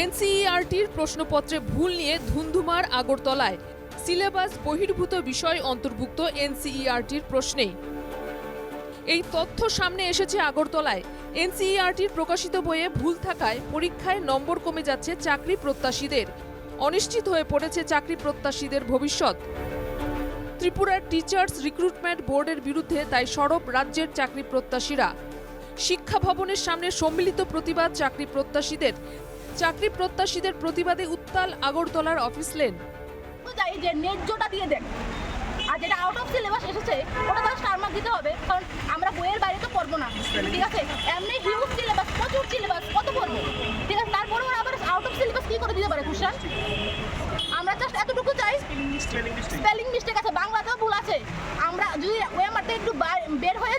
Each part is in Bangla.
এনসিইআরটির প্রশ্নপত্রে ভুল নিয়ে ধুন্ধুমার আগরতলায় সিলেবাস বহির্ভূত বিষয় অন্তর্ভুক্ত এনসিইআরটির প্রশ্নে। এই তথ্য সামনে এসেছে আগরতলায়। এনসিইআরটির প্রকাশিত বইয়ে ভুল থাকায় পরীক্ষায় নম্বর কমে যাচ্ছে চাকরি প্রত্যাশীদের। অনিশ্চিত হয়ে পড়েছে চাকরি প্রত্যাশীদের ভবিষ্যৎ। ত্রিপুরার টিচার্স রিক্রুটমেন্ট বোর্ডের বিরুদ্ধে তাই সরব রাজ্যের চাকরি প্রত্যাশীরা। শিক্ষা ভবনের সামনে সম্মিলিত প্রতিবাদ চাকরি প্রত্যাশীদের। চাকরি প্রত্যাশীদের প্রতিবাদে উত্তাল আগরতলার অফিস লেন। তো চাই যে ন্যায্যটা দিয়ে দেন। আর যেটা আউট অফ সিলেবাস এসেছে ওটা তার স্টার মার্ক দিতে হবে কারণ আমরা বইয়ের বাইরে তো পড়ব না। ঠিক আছে? এমনি হিউজ সিলেবাস প্রচুর সিলেবাস কত পড়ব? ঠিক আছে তারপরে ওরা আবার আউট অফ সিলেবাস কি করে দিতে পারে কুশান? আমরা জাস্ট এতটুকু চাই। স্পেলিং মিস্টেক আছে বাংলাতেও ভুল আছে। আমরা যদি ওয়েমারটা একটু বের হয়ে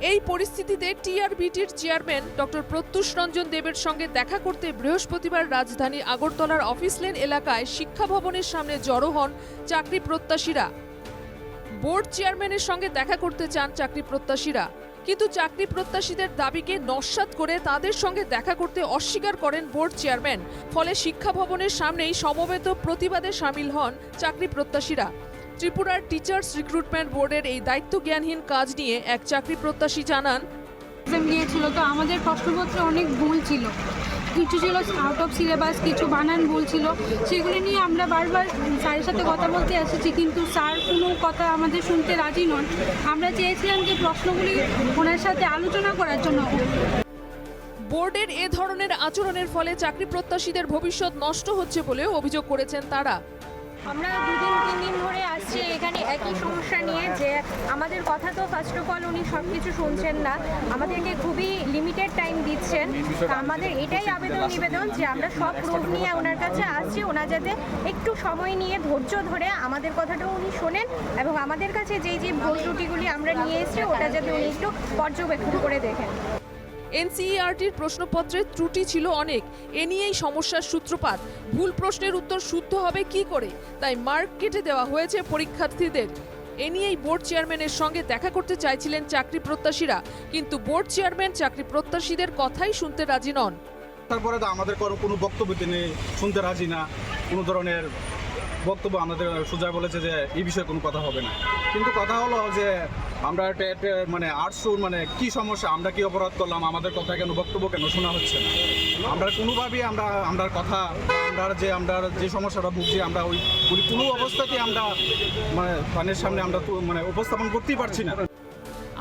এই পরিস্থিতিতে টিআরবিটির চেয়ারম্যান ডক্টর প্রত্যুষ রঞ্জন দেবের সঙ্গে দেখা করতে বৃহস্পতিবার রাজধানী আগরতলার অফিস লেন এলাকায় শিক্ষা ভবনের সামনে জড়ো হন চাকরি প্রত্যাশীরা। বোর্ড চেয়ারম্যানের সঙ্গে দেখা করতে চান চাকরি প্রত্যাশীরা। কিন্তু চাকরি প্রত্যাশীদের দাবিকে নস্যাৎ করে তাদের সঙ্গে দেখা করতে অস্বীকার করেন বোর্ড চেয়ারম্যান। ফলে শিক্ষা ভবনের সামনেই সমবেত প্রতিবাদে সামিল হন চাকরি প্রত্যাশীরা। ত্রিপুরার টিচার্স রিক্রুটমেন্ট বোর্ডের এই দায়িত্ব জ্ঞানহীন কাজ নিয়ে এক চাকরি প্রত্যাশী জানান। এক্সাম তো আমাদের প্রশ্নপত্রে অনেক ভুল ছিল। কিছু ছিল আউট অফ সিলেবাস কিছু বানান ভুল ছিল। সেগুলি নিয়ে আমরা বারবার স্যারের সাথে কথা বলতে এসেছি কিন্তু স্যার কোনো কথা আমাদের শুনতে রাজি নন। আমরা চেয়েছিলাম যে প্রশ্নগুলি ওনার সাথে আলোচনা করার জন্য বোর্ডের এ ধরনের আচরণের ফলে চাকরি প্রত্যাশীদের ভবিষ্যৎ নষ্ট হচ্ছে বলেও অভিযোগ করেছেন তারা। আমরা দুদিন তিন দিন ধরে আসছি এখানে একই সমস্যা নিয়ে যে আমাদের কথা তো ফার্স্ট অফ অল উনি সব কিছু শুনছেন না। আমাদেরকে খুবই লিমিটেড টাইম দিচ্ছেন। আমাদের এটাই আবেদন নিবেদন যে আমরা সব প্রুফ নিয়ে ওনার কাছে আসছি। ওনার যাতে একটু সময় নিয়ে ধৈর্য ধরে আমাদের কথাটা উনি শোনেন এবং আমাদের কাছে যেই যে ভুল ত্রুটিগুলি আমরা নিয়ে এসেছি ওটা যাতে উনি একটু পর্যবেক্ষণ করে দেখেন। এনসিইআরটির প্রশ্নপত্রে ত্রুটি ছিল অনেক। এ নিয়েই সমস্যার সূত্রপাত। ভুল প্রশ্নের উত্তর শুদ্ধ হবে কি করে? তাই মার্ক কেটে দেওয়া হয়েছে পরীক্ষার্থীদের। এ নিয়েই বোর্ড চেয়ারম্যানের সঙ্গে দেখা করতে চাইছিলেন চাকরি প্রত্যাশীরা। কিন্তু বোর্ড চেয়ারম্যান চাকরি প্রত্যাশীদের কথাই শুনতে রাজি নন। তারপরে আমাদের কোনো বক্তব্য তিনি শুনতে রাজি না। কোনো ধরনের বক্তব্য আমাদের সোজা বলেছে যে এই বিষয়ে কোনো কথা হবে না। কিন্তু কথা হলো যে আমরা মানে আর্টসুর মানে কি সমস্যা, আমরা কি অপরাধ করলাম, আমাদের কথা কেন, বক্তব্য কেন শোনা হচ্ছে না? আমরা কোনোভাবেই আমরা আমরা কথা আমরা যে আমরা যে সমস্যাটা ভুগছি, আমরা ওই ওই কোনো অবস্থাতেই আমরা মানে ফানের সামনে আমরা মানে উপস্থাপন করতেই পারছি না।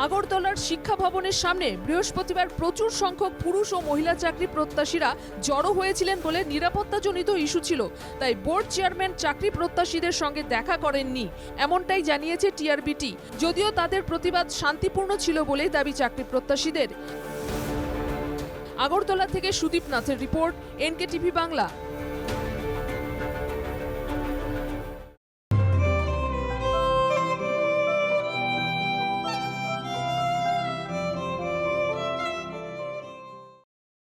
আগরতলার শিক্ষা ভবনের সামনে বৃহস্পতিবার প্রচুর সংখ্যক পুরুষ ও মহিলা চাকরি প্রত্যাশীরা জড়ো হয়েছিলেন বলে নিরাপত্তাজনিত ইস্যু ছিল। তাই বোর্ড চেয়ারম্যান চাকরি প্রত্যাশীদের সঙ্গে দেখা করেননি, এমনটাই জানিয়েছে টিআরবিটি। যদিও তাদের প্রতিবাদ শান্তিপূর্ণ ছিল বলেই দাবি চাকরি প্রত্যাশীদের। আগরতলা থেকে সুদীপ নাথের রিপোর্ট এনকে টিভি বাংলা।